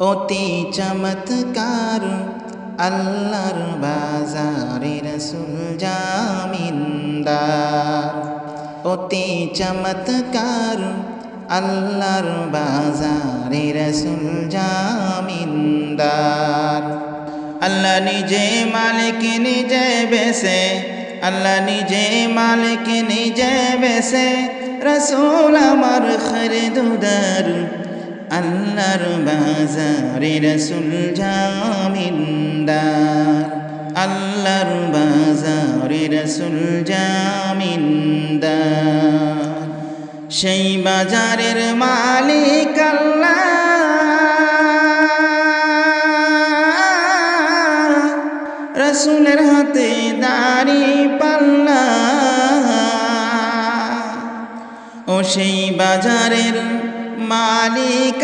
অতি চমৎকার আল্লাহর বাজারে রসুল জামিনদার। অতি চমৎকার আল্লাহর বাজারে রসুল জামিনদার। আল্লাহ নিজে মালিক, নিজে বেসে আল্লাহ নিজে মালিক, নিজে বেসে রসুল আমার খরিদুদার আল্লাহর বাজারে রসুল জামিনদার। আল্লাহর বাজারে রসুল জামিনদার। সেই বাজারের মালিক আল্লাহ। রসুলের হাতে দাড়ি পাল্লা। ও সেই বাজারের মালিক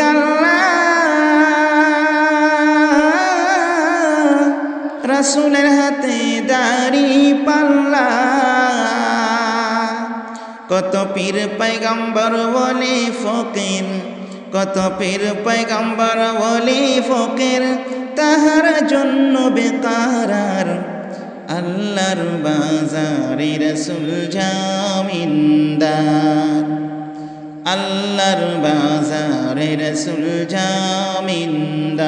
রসুলের হাতে দাড়ি পাল্লা। কত পীর পৈগম্বর বলে ফকির। কত পীর পৈগম্বর বলে ফকির। তাহার জন্য বেকারার আল্লাহর বাজারে রসুল জামিন্দার। আল্লাহর বাজারে রসুল জামিনদার।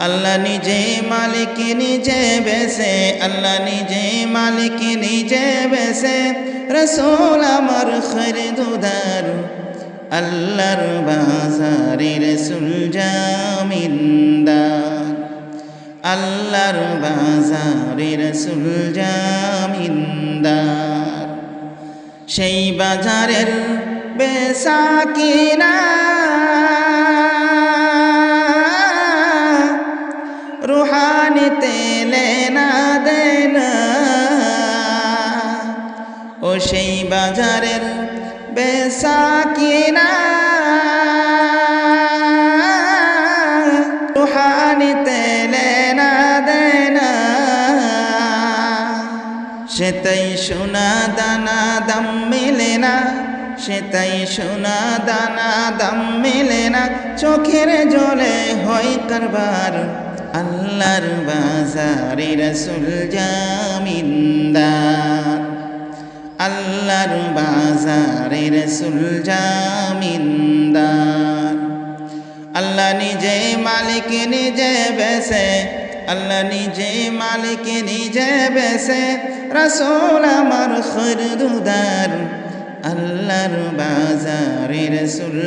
আল্লাহ নিজে মালিক, নিজে বেসে আল্লাহ নিজে মালিক, নিজে বেসে রসুল আমার খরিদুদার আল্লাহর বাজারে রসুল জামিনদার। আল্লাহর বাজারে রসুল জামিনদার। সেই বাজারের বেসা কিনা রুহানিতে লেনা দেনা। ও সেই বাজারের বেসা কিনা রুহানিতে লেনা দেনা। সেটাই সোনা দানা দাম মেলে না। সেটাই সোনা দানা দাম মেলে না। চোখের জলে হয় কারবার। আল্লাহর বাজারে রসুল জামিনদার। আল্লাহর বাজারে রসুল জামিনদার। আল্লাহ নিজে মালিক, নিজে বেসে আল্লাহ নিজে মালিক, নিজে বেসে রসুল আমার খরদুদার আল্লাহর বাজারে রসুল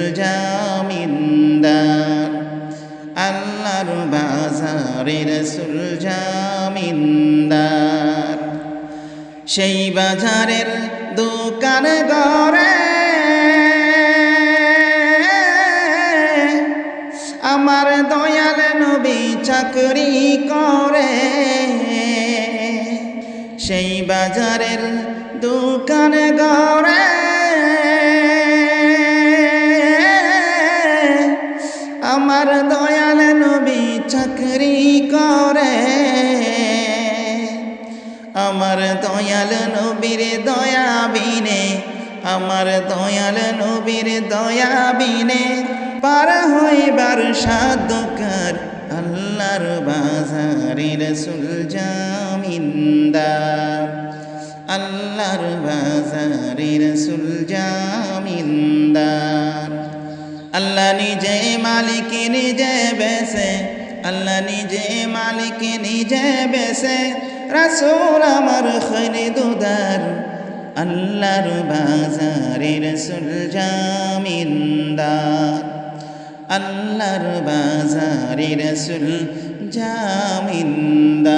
আল্লাহর বাজারে রসুল সেই বাজারের দোকান গড়ে আমার দয়াল নবী চাকরি করে। সেই বাজারের দোকান গড়ে আমার দয়াল নবী চাকরি করে। আমার দয়াল নবীর দয়া বিনে আমার দয়াল নবীর দয়া বিনে পার হইবার সাধকার আল্লাহর বাজারে রসুল জামিনদার আল্লাহর বাজারে রসুল জামিনদার আল্লাহ নিজে মালিক, নিজে বেসে আল্লাহ নিজে মালিক, নিজে বেসে রসুল আমার খরিদুদার আল্লাহর বাজারে রসুল জামিনদার। আল্লাহর বাজারে রসুল জামিনদার।